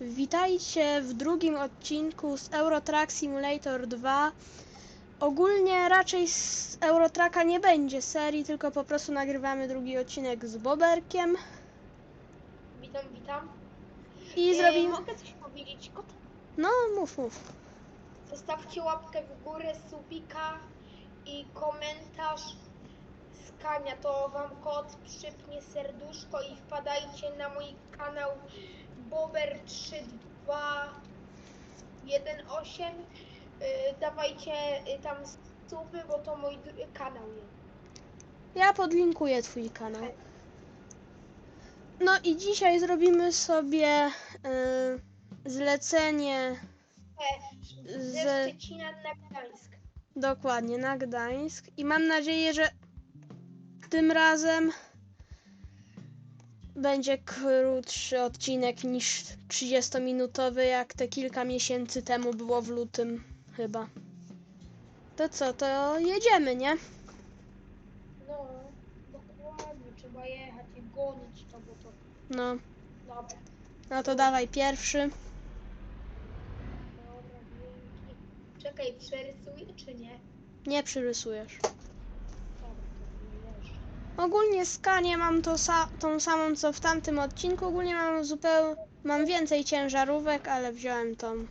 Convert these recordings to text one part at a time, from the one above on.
Witajcie w drugim odcinku z Eurotrack Simulator 2. Ogólnie raczej z Eurotracka nie będzie serii, tylko po prostu nagrywamy drugi odcinek z Boberkiem Witam, witam. i E, zrobimy... Mogę coś powiedzieć? Kot? No, mów, mów. Zostawcie łapkę w górę, subika i komentarz skania. To wam kot przypnie serduszko i wpadajcie na mój kanał Bober3218. Yy, dawajcie y, tam suby, bo to mój kanał jest. Ja podlinkuję twój kanał. No i dzisiaj zrobimy sobie y, zlecenie E, Ze Szczecina na Gdańsk. Dokładnie, na Gdańsk. I mam nadzieję, że tym razem będzie krótszy odcinek niż 30-minutowy, jak te kilka miesięcy temu było w lutym chyba. To co, to jedziemy, nie? No, dokładnie, trzeba jechać i gonić to, bo to No, dobra. no to dawaj pierwszy. Dobra, dzięki. Czekaj, przerysuję czy nie? Nie przyrysujesz. Dobra, to nie wiesz. Ogólnie skanie mam to sa- tą samą co w tamtym odcinku. Ogólnie mam zupełnie mam więcej ciężarówek, ale wziąłem tą,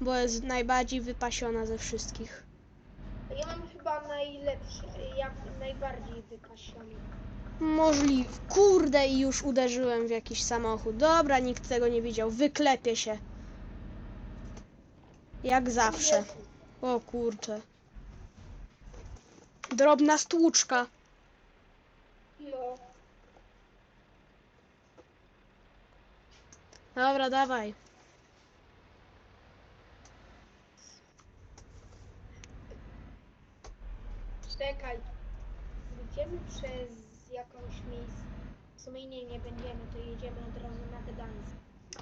bo jest najbardziej wypasiona ze wszystkich. Ja mam chyba najlepszy, jak najbardziej wypasiony. Możliwe. Kurde i już uderzyłem w jakiś samochód. Dobra, nikt tego nie widział. Wyklepie się. Jak zawsze. O kurczę. Drobna stłuczka. Jo. Dobra, dawaj. Czekaj. Wyjdziemy przez jakąś miejsce. W sumie nie, nie będziemy, to jedziemy od razu na Gdańsk.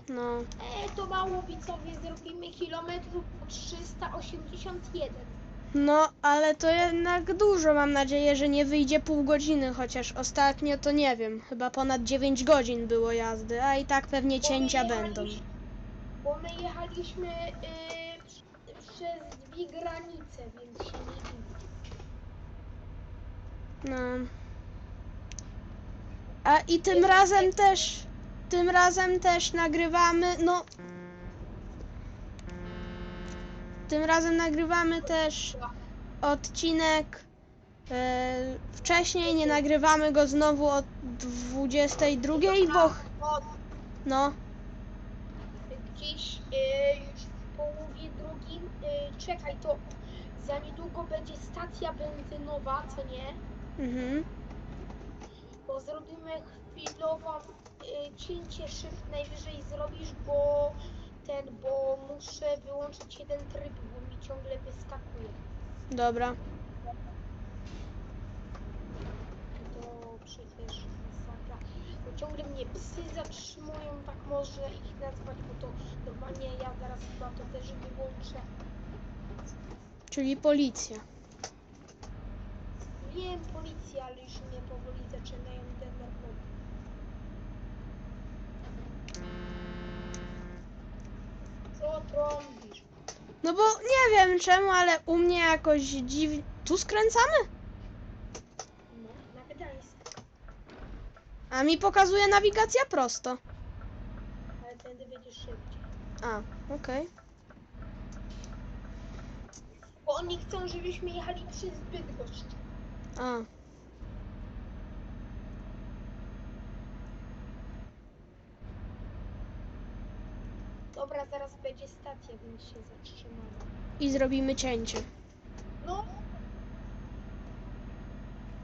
No. E, to mało widzowie, zrobimy kilometrów po 381. No, ale to jednak dużo. Mam nadzieję, że nie wyjdzie pół godziny, chociaż ostatnio to nie wiem. Chyba ponad 9 godzin było jazdy, a i tak pewnie cięcia będą. Bo my jechaliśmy y, przez dwie granice, więc się nie. No. A i tym razem też, tym razem też nagrywamy, no. Tym razem nagrywamy też odcinek. E, wcześniej nie nagrywamy go znowu od 22, bo. No, gdzieś y, już w połowie drugim, y, czekaj, to za niedługo będzie stacja benzynowa, co nie? mhm. Bo zrobimy chwilową y, cięcie szyb, najwyżej zrobisz, bo ten, bo muszę wyłączyć jeden tryb, bo mi ciągle wyskakuje. Dobra. To przecież masakra. Bo ciągle mnie psy zatrzymują, tak można ich nazwać, bo to normalnie ja zaraz chyba to też wyłączę. Czyli policja. Wiem, policja, ale już mnie powoli zaczynają denerwować. Co trąbisz? No bo nie wiem czemu, ale u mnie jakoś dziwnie. Tu skręcamy? No, na Gdańsk. A mi pokazuje nawigacja prosto. Ale tędy będzie szybciej. A, okej. Bo oni chcą, żebyśmy jechali przez Bydgoszcz. A. Dobra, więc się zatrzymamy. I zrobimy cięcie. No.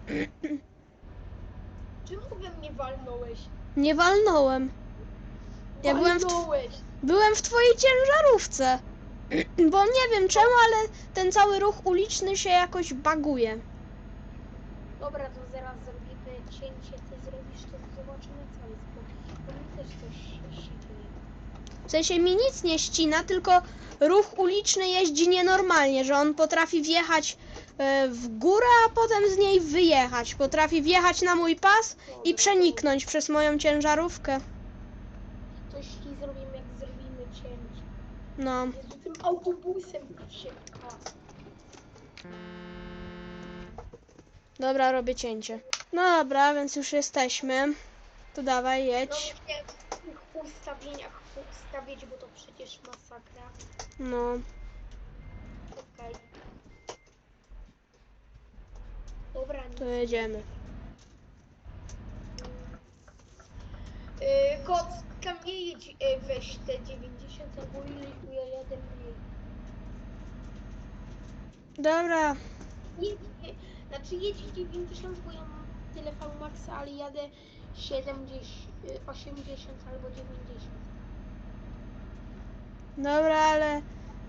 Czemu we mnie walnąłeś? Nie walnąłem. Ja byłem w, tw- walnąłeś! byłem w twojej ciężarówce. Bo nie wiem czemu, ale ten cały ruch uliczny się jakoś baguje. Dobra, to zaraz zrobimy cięcie, ty zrobisz to, zobaczymy co jest, bo, bo mi też coś. W sensie mi nic nie ścina, tylko ruch uliczny jeździ nienormalnie, że on potrafi wjechać e, w górę, a potem z niej wyjechać. Potrafi wjechać na mój pas i przeniknąć przez moją ciężarówkę. Coś ci zrobimy, jak zrobimy cięcie. No, Jezu, tym autobusem się dobra, robię cięcie. No dobra, więc już jesteśmy. To dawaj, No jedź. musiałem w tych ustawieniach ustawić, bo to przecież masakra. No, Okej. Dobra, nic. to jedziemy. Yy, kot, tam nie jedź, yy, weź te 90 albo ile ja jadę mniej. Dobra, Jedź, nie, znaczy jedź 90, bo ja mam tyle VMAXa, ale jadę 70, yy, 80 albo 90. dobra, ale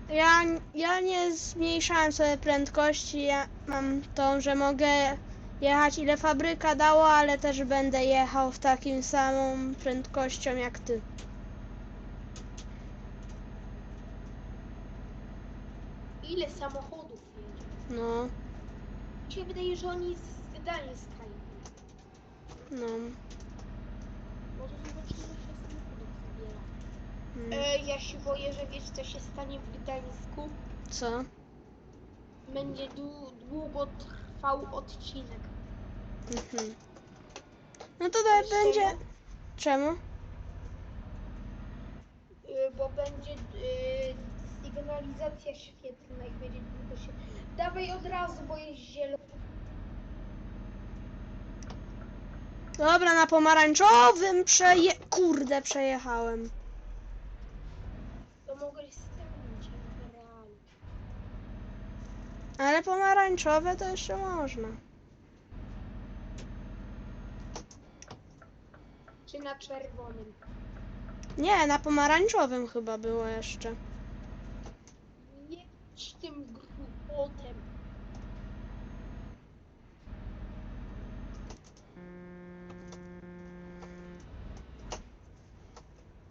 ja, ja nie zmniejszałem sobie prędkości. Ja mam tą, że mogę jechać ile fabryka dało, ale też będę jechał w takim samą prędkością jak ty. Ile samochodów jedzie? No, Mi się wydaje, że oni z Gdańska jadą. no. Może zobaczymy, ile się samochodów zabiera. Mm. E, ja się boję, że wiesz co się stanie w Gdańsku? Co? Będzie dłu- długo trwał odcinek. Mhm. No to daj, Wiesz będzie. czemu? Czemu? Y, bo będzie y, sygnalizacja świetlna i będzie długo się... Dawaj od razu, bo jest zielony. Dobra, na pomarańczowym przeje... Kurde, przejechałem. To mogę stanąć realnie. Ale pomarańczowe to jeszcze można. Czy na czerwonym. Nie, na pomarańczowym chyba było jeszcze. Jedź tym grupotem.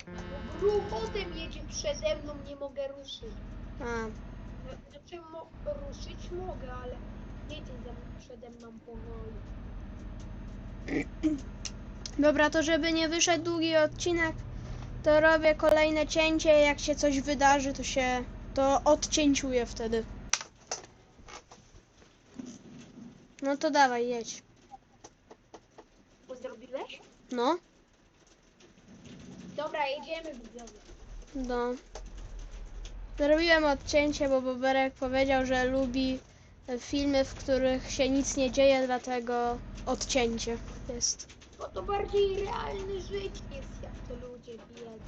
Bo Grupotem jedzie przede mną, nie mogę ruszyć. A, Znaczy mo- ruszyć mogę, ale jedzie ze mną przede mną powoli. dobra, to żeby nie wyszedł długi odcinek, to robię kolejne cięcie. Jak się coś wydarzy, to się to odcięciuję wtedy. No to dawaj, jedź. Bo zrobiłeś? No, Dobra, jedziemy widzowie. no. Zrobiłem odcięcie, bo Boberek powiedział, że lubi filmy, w których się nic nie dzieje, dlatego odcięcie jest. Bo to bardziej realne życie jest, jak to ludzie wiedzą.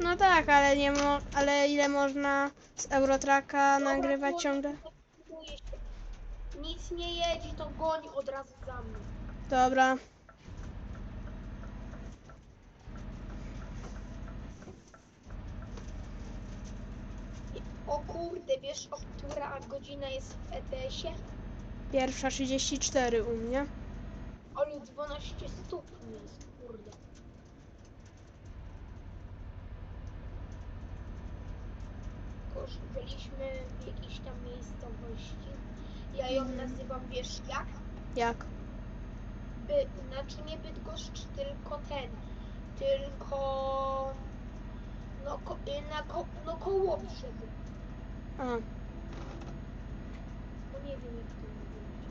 No tak, ale nie mo- ale ile można z Eurotraka nagrywać ciągle? Nic nie jedzie, to goń od razu za mną. Dobra. O kurde, wiesz, o która godzina jest w ETS-ie? Pierwsza 34 u mnie. Ale 12 stopni jest, kurde. Kosz, byliśmy w jakiejś tam miejscowości. Ja ją Mhm. nazywam, wiesz jak? Jak? By, znaczy nie Bydgoszcz, tylko ten. Tylko... No, ko, y, na ko, no koło brzegu. A, No nie wiem jak to mówić.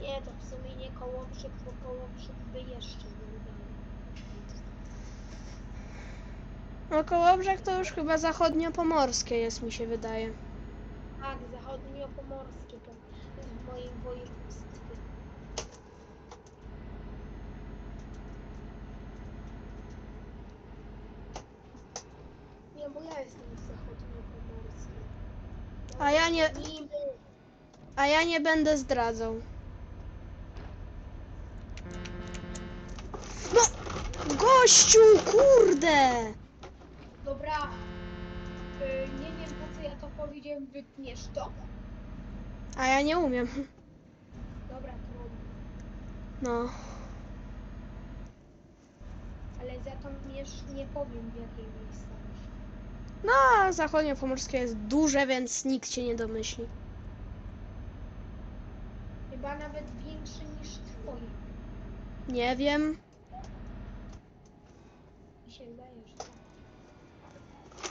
Nie, to w sumie nie koło brzeg, bo koło brzeg by jeszcze był dalej. no Kołobrzeg to już chyba zachodniopomorskie jest, mi się wydaje. Tak, zachodniopomorskie to w moim województwie. Nie, bo ja jestem z zachodniopomorskie. A ja nie- Niby. A ja nie będę zdradzał. No! Gościu, kurde! Dobra. Y, nie wiem po co ja to powiedziałem, wytniesz to? A ja nie umiem. Dobra, trudno. No. Ale za to jeszcze nie powiem w jakiej miejscowości. No, zachodniopomorskie jest duże, więc nikt się nie domyśli. Chyba nawet większy niż twoje. Nie wiem. się dajesz.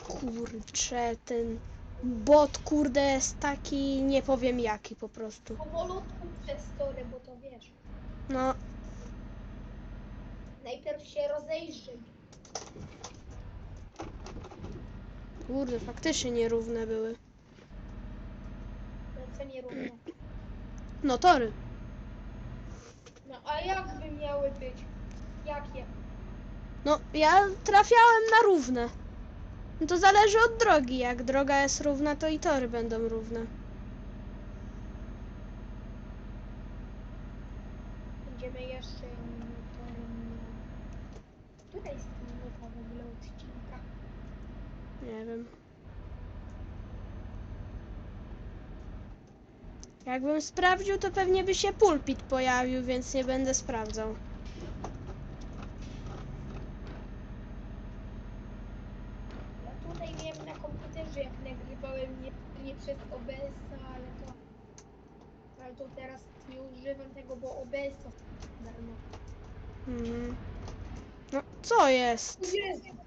Kurczę, ten bot kurde jest taki, nie powiem jaki po prostu. Powolutku przez tory, bo to wiesz. No, Najpierw się rozejrzyj. kurde, faktycznie nierówne były. No co nierówne. No tory. No a jakby miały być? Jakie? No, ja trafiałem na równe. No to zależy od drogi. Jak droga jest równa, to i tory będą równe. Będziemy jeszcze torem. Tutaj jest minuta w ogóle odcinka. Nie wiem. Jakbym sprawdził, to pewnie by się pulpit pojawił, więc nie będę sprawdzał. Ja tutaj miałem na komputerze jak nagrywałem nie, nie przez OBS-a, ale to. Ale to teraz nie używam tego, bo OBS-a darmo. Mhm. No, co jest? Jezu.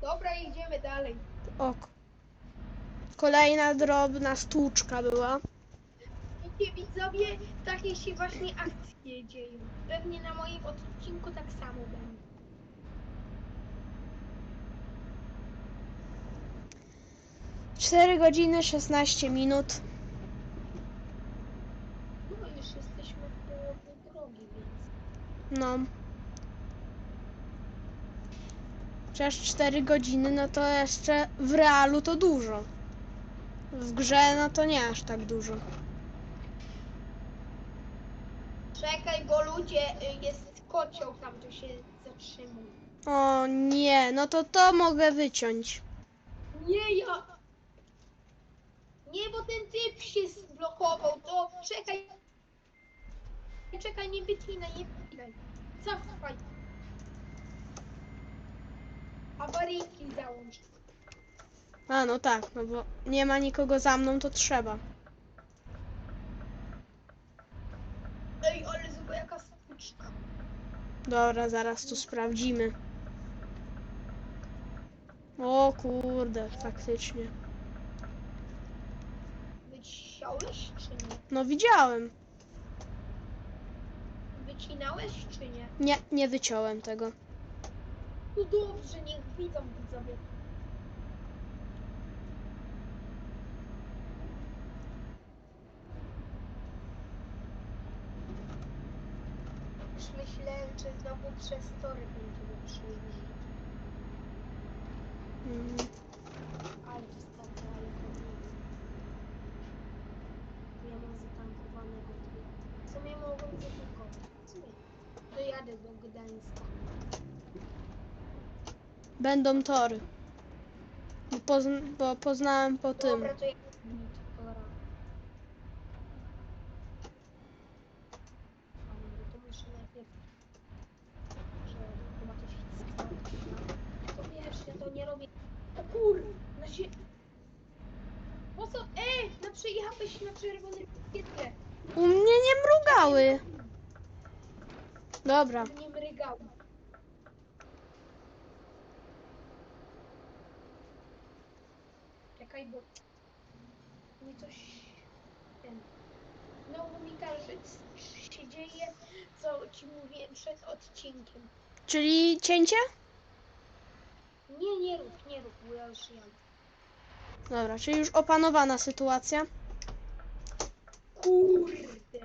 Dobra, idziemy dalej. Ok. Kolejna drobna stłuczka była. Widzicie widzowie, takie się właśnie akcje dzieją. Pewnie na moim odcinku tak samo będzie. Cztery godziny 16 minut. No już jesteśmy w połowie drogi, więc. No. Chociaż 4 godziny, no to jeszcze w realu to dużo. W grze, no to nie aż tak dużo. Czekaj, bo ludzie, y, jest kocioł tam, to się zatrzymuj. O nie, no to to mogę wyciąć. Nie, ja... Nie, bo ten typ się zblokował, to czekaj. Czekaj, nie wycinaj, nie wycinaj. Cofaj. Awaryjki załącz. A no tak, no bo nie ma nikogo za mną, to trzeba. Ej, ale zobacz jaka stłuczka. Dobra, zaraz to sprawdzimy. O kurde, faktycznie. Wyciąłeś czy nie? No widziałem. Wycinałeś czy nie? Nie, nie wyciąłem tego. No dobrze, niech widzą widzowie. Już myślałem, że znowu przez tory będziemy przejeżdżać. Mm, Ale wystarczy, ale koniec. Ja mam zatankowanego tu. W sumie mogłem zatankować. W sumie. Dojadę do Gdańska. Będą tory. Bo, pozn- bo poznałem po tym. Dobra, to ja kur, się... Po co? Ej, no przejechałeś na czerwonym świetle. U mnie nie mrugały. Dobra, Nie mrygał. Czekaj, bo mi coś ten. Znowu mi każe, c- się dzieje, co ci mówiłem czyli cięcie? Nie, nie rób, nie rób, bo ja już jadę. Dobra, czyli już opanowana sytuacja. Kurde!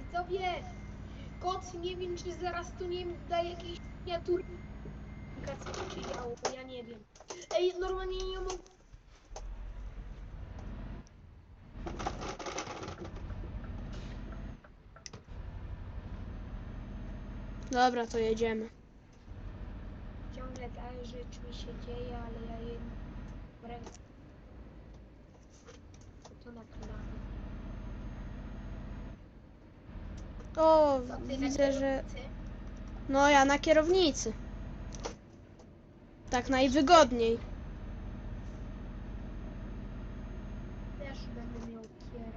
Widzowie, kot nie wiem, czy zaraz tu nie da jakiejś miniatury. Działo, bo ja nie wiem. Ej, normalnie nie mogę. Dobra, to jedziemy. Ciągle ta rzecz mi się dzieje, ale ja jej ręce. To na kanale. O, Co ty widzę, że. kierownicy? No ja na kierownicy. Tak najwygodniej. Też będę miał kierę.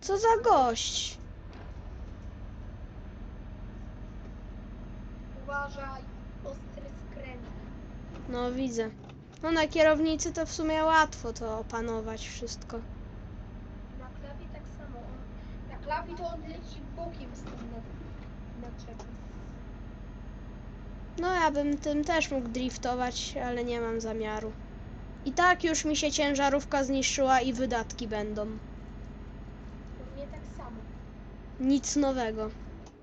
Co za gość? Uważaj, ostry skręt. No widzę. No na kierownicy to w sumie łatwo to opanować wszystko. Na klawie tak samo. On, na klawie to on leci bokiem z tym na, naczepem. No ja bym tym też mógł driftować, ale nie mam zamiaru. I tak już mi się ciężarówka zniszczyła i wydatki będą. U mnie tak samo. Nic nowego.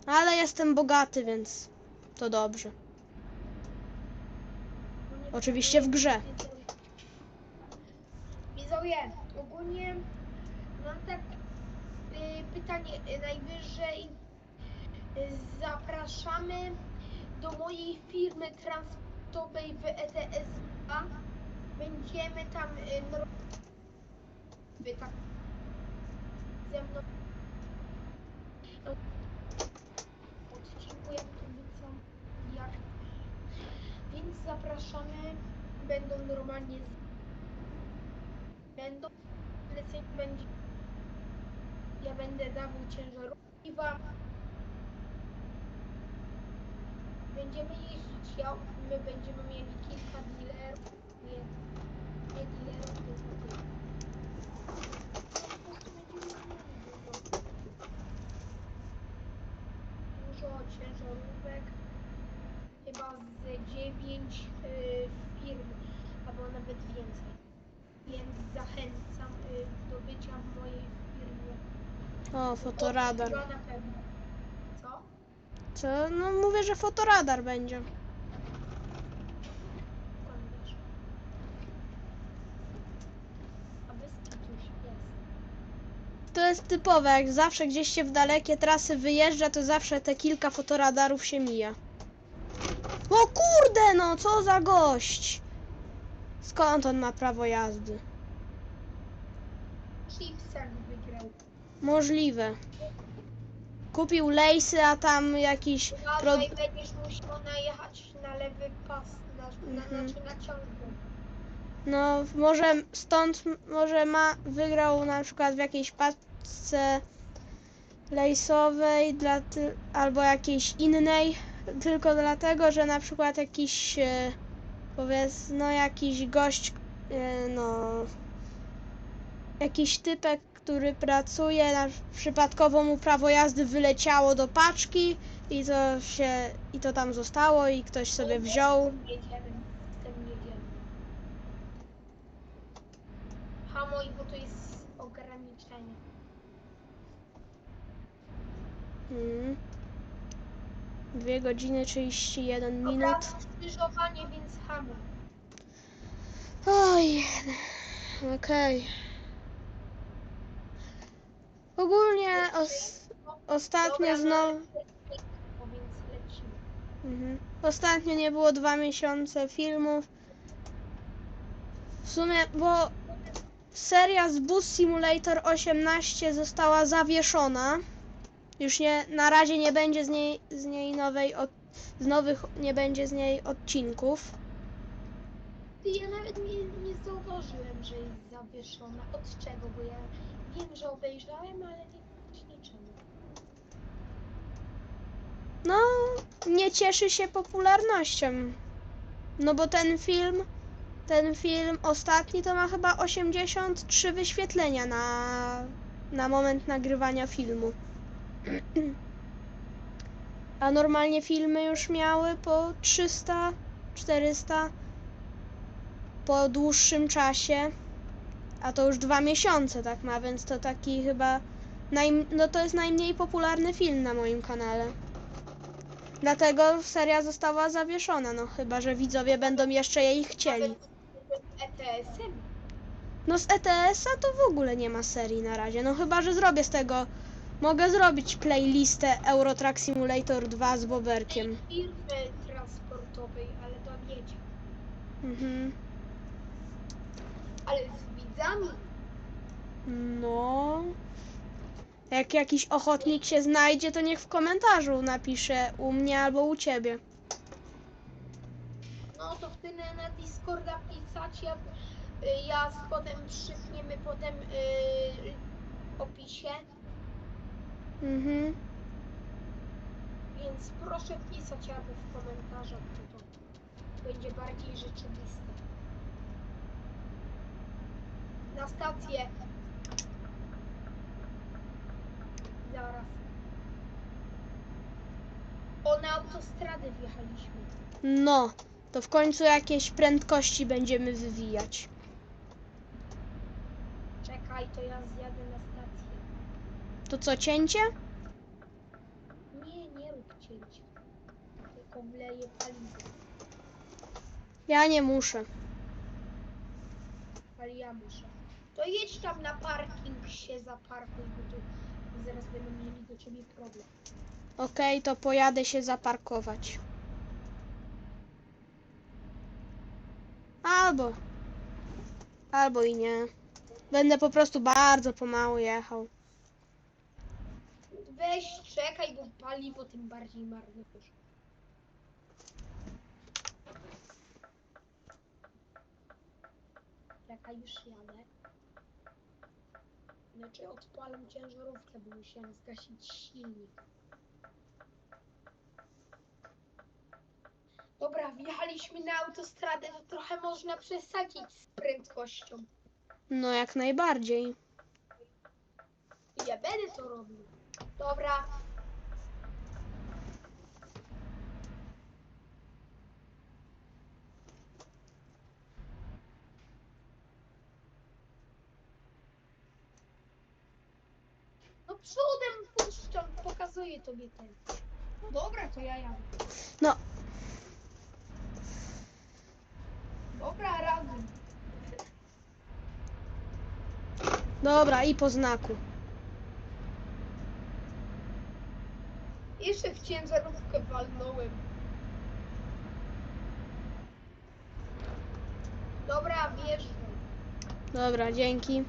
Ale jestem bogaty, więc to dobrze. Oczywiście w grze. Widzowie, ogólnie mam tak y, pytanie y, najwyżej zapraszamy do mojej firmy transportowej w ETSA. Będziemy tam y, no, tak ze mną no, odcinku jak to co jak więc zapraszamy. Będą normalnie z będą leceń będzie ja będę dawał ciężarówki wam. Będziemy jeździć ja my będziemy mieli kilka dealerów nie, nie dealerów tylko tych po prostu będziemy mieli dużo dużo ciężarówek chyba z 9 y, firm albo nawet więcej więc zachęcam y, do bycia w mojej firmie. O, fotoradar. Na pewno. Co? Co? No mówię, że fotoradar będzie. Skąd wiesz? A bez kituś jest. To jest typowe, jak zawsze gdzieś się w dalekie trasy wyjeżdża, to zawsze te kilka fotoradarów się mija. O kurde, no co za gość! Skąd on ma prawo jazdy? Chipsek wygrał. Możliwe. Kupił lejsy, a tam jakiś... Pro... Uważaj, będziesz musiał najechać na lewy pas, na, na, Mhm. znaczy na ciągu. No, może stąd, może ma, wygrał na przykład w jakiejś paczce lejsowej dla ty, albo jakiejś innej, tylko dlatego, że na przykład jakiś, e, powiedz, no jakiś gość, e, no, jakiś typek, który pracuje, na, przypadkowo mu prawo jazdy wyleciało do paczki i to się, i to tam zostało i ktoś sobie wziął. Hamuj, bo to jest ograniczenie. Mm. Dwie godziny 31 minut. Skrzyżowanie, więc hamuj. Oj, okej. Ogólnie os, ostatnio znowu. no, więc lecimy. Mhm. Ostatnio nie było dwa miesiące filmów. W sumie, bo seria z Bus Simulator 18 została zawieszona. Już nie, na razie nie będzie z niej, z niej nowej, od, z nowych nie będzie z niej odcinków. Ty, ja nawet nie, nie zauważyłem, że jest zawieszona. Od czego? Bo ja wiem, że obejrzałem, ale nie niczemu. No, nie cieszy się popularnością. No bo ten film, ten film ostatni to ma chyba 83 wyświetlenia na, na moment nagrywania filmu. A normalnie filmy już miały po 300, 400 po dłuższym czasie. A to już dwa miesiące tak ma, więc to taki chyba naj, no to jest najmniej popularny film na moim kanale. Dlatego seria została zawieszona, no chyba, że widzowie będą jeszcze jej chcieli. ETS-em. No z ETS-a to w ogóle nie ma serii na razie, no chyba, że zrobię z tego, mogę zrobić playlistę Euro Truck Simulator 2 z Boberkiem. firmy transportowej, ale to. Mhm. Ale z widzami. No. Jak jakiś ochotnik się znajdzie, to niech w komentarzu napisze u mnie albo u ciebie. No to wtedy na Discorda pisać, ja, ja z potem przypniemy potem y, w opisie Mhm. Więc proszę pisać albo w komentarzach, to to będzie bardziej rzeczywiste. Na stację. Zaraz. O, na autostradę wjechaliśmy. No, to w końcu jakieś prędkości będziemy wywijać. Czekaj, to ja zjadę na stację. To co, cięcie? Nie, nie rób cięcia. Tylko wleję paliwo. Ja nie muszę. Ale ja muszę. To jedź tam na parking się zaparkuj, bo tu zaraz będą mieli do ciebie problem. Okej, to pojadę się zaparkować. Albo. Albo i nie. Będę po prostu bardzo pomału jechał. Weź, czekaj, bo paliwo tym bardziej marnujesz. Czekaj, już jadę. Znaczy odpalam ciężarówkę, bo musiałem zgasić silnik. Dobra, wjechaliśmy na autostradę, to trochę można przesadzić z prędkością. No jak najbardziej. Ja będę to robił. Dobra. No przodem puszczam, pokazuję tobie ten. Dobra, to ja jadę. No, Dobra, razem. dobra, i po znaku. Jeszcze w ciężarówkę walnąłem. Dobra, wjeżdżam. Dobra, dzięki.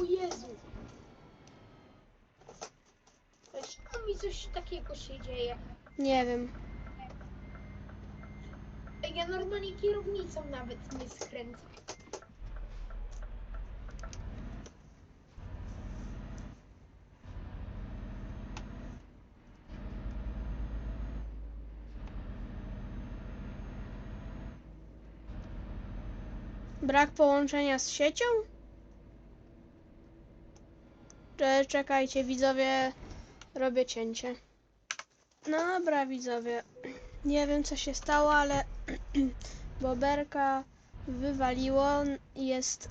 O Jezu! Dlaczego mi coś takiego się dzieje? Nie wiem. Ja normalnie kierownicą nawet nie skręcam. Brak połączenia z siecią? Cze- Czekajcie, widzowie, robię cięcie. No dobra, widzowie. Nie wiem, co się stało, ale Boberka wywaliło. Jest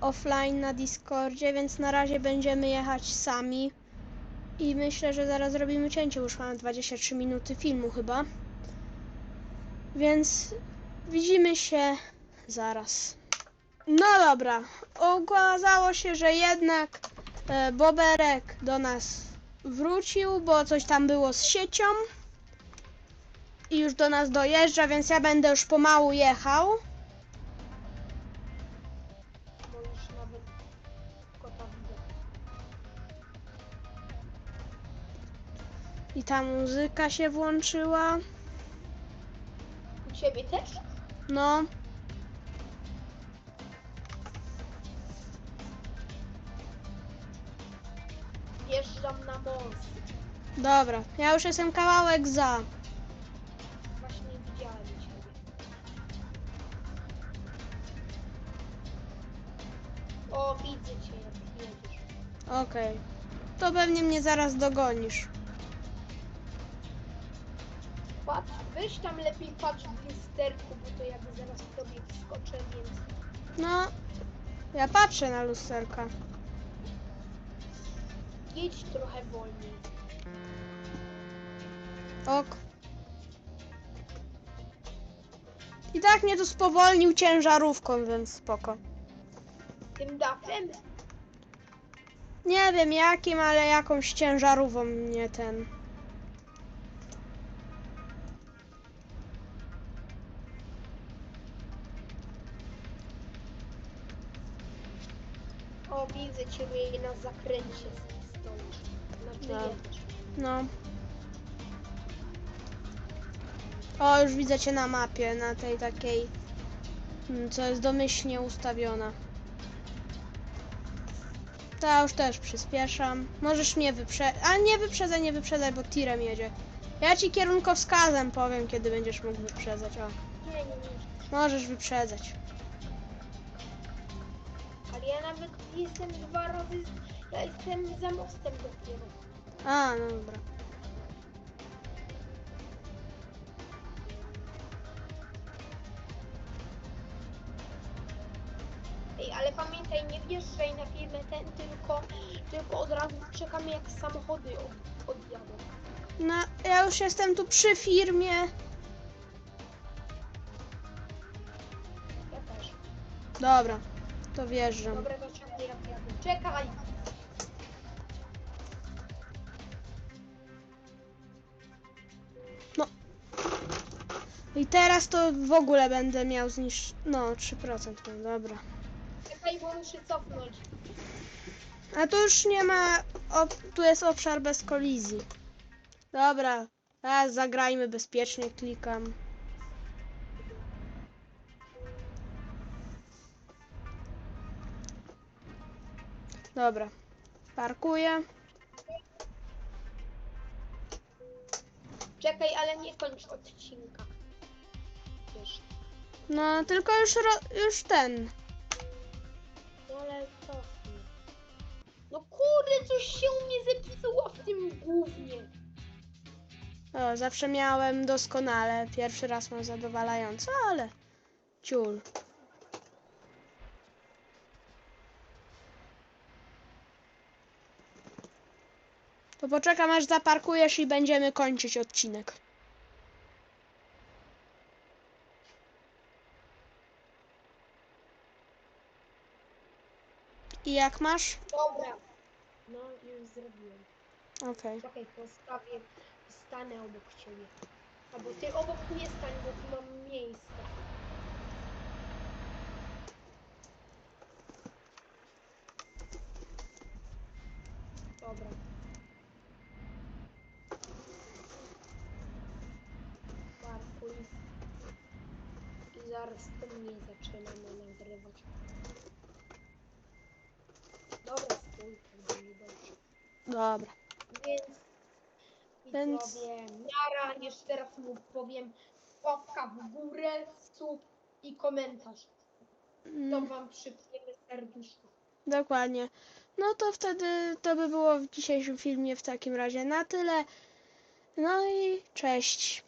offline na Discordzie, więc na razie będziemy jechać sami. I myślę, że zaraz zrobimy cięcie. Już mamy 23 minuty filmu chyba. Więc widzimy się zaraz. No dobra, okazało się, że jednak e, Boberek do nas wrócił, bo coś tam było z siecią i już do nas dojeżdża, więc ja będę już pomału jechał. Bo już nawet kota widzę. I ta muzyka się włączyła. U ciebie też? No, dobra, ja już jestem kawałek za. Właśnie widziałem ciebie. O, widzę cię jak jedziesz. Okej, to pewnie mnie zaraz dogonisz. Patrz, weź tam lepiej patrz w lusterku, bo to jakby zaraz w tobie wskoczę, więc... No, ja patrzę na lusterka. Jedź trochę wolniej. Ok. I tak mnie to spowolnił ciężarówką, więc spoko. Tym dachem? Nie wiem jakim, ale jakąś ciężarówką mnie ten. O, widzę ciebie na zakręcie stoi. wyjedziesz. No. O, już widzę cię na mapie, na tej takiej, mm, co jest domyślnie ustawiona. To już też przyspieszam. Możesz mnie wyprzedzać. A nie wyprzedzaj, nie wyprzedzaj, bo tirem jedzie. Ja ci kierunkowskazem powiem, kiedy będziesz mógł wyprzedzać. O, Nie, nie, nie. możesz wyprzedzać. Ale ja nawet jestem dwa razy... Ja jestem za mostem dopiero. A, no dobra. Ale pamiętaj, nie wjeżdżaj na firmę ten, tylko, tylko od razu czekamy jak samochody od, odjadą. No, ja już jestem tu przy firmie. Ja też. Dobra, to wjeżdżam. Dobra, to czekaj, ja jadę. Czekaj! I teraz to w ogóle będę miał zniż... No, 3%, no dobra. Bo muszę cofnąć. A tu już nie ma... Tu jest obszar bez kolizji. Dobra, teraz zagrajmy bezpiecznie, klikam. Dobra, parkuję. Czekaj, ale nie kończ odcinka. Wiesz. No, tylko już, już ten. No ale cofnij. No kurde, coś się u mnie zepsuło w tym głównie. O, zawsze miałem doskonale. Pierwszy raz mam zadowalająco, ale ciul. To poczekam aż zaparkujesz i będziemy kończyć odcinek. I jak masz? Dobra. No, już zrobiłem. Okej. Czekaj, postawię, stanę obok ciebie. Albo ty obok mnie stań, bo tu mam miejsce. Dobra. Parkuj. I zaraz to mnie zaczynamy nagrywać. Dobra, dobrze. Dobra. Więc Więc- widzowie, miara, jeszcze raz mu powiem, łapka w górę, sub i komentarz. To Mm, wam przypniemy serduszko. dokładnie. No to wtedy to by było w dzisiejszym filmie w takim razie na tyle. No i cześć.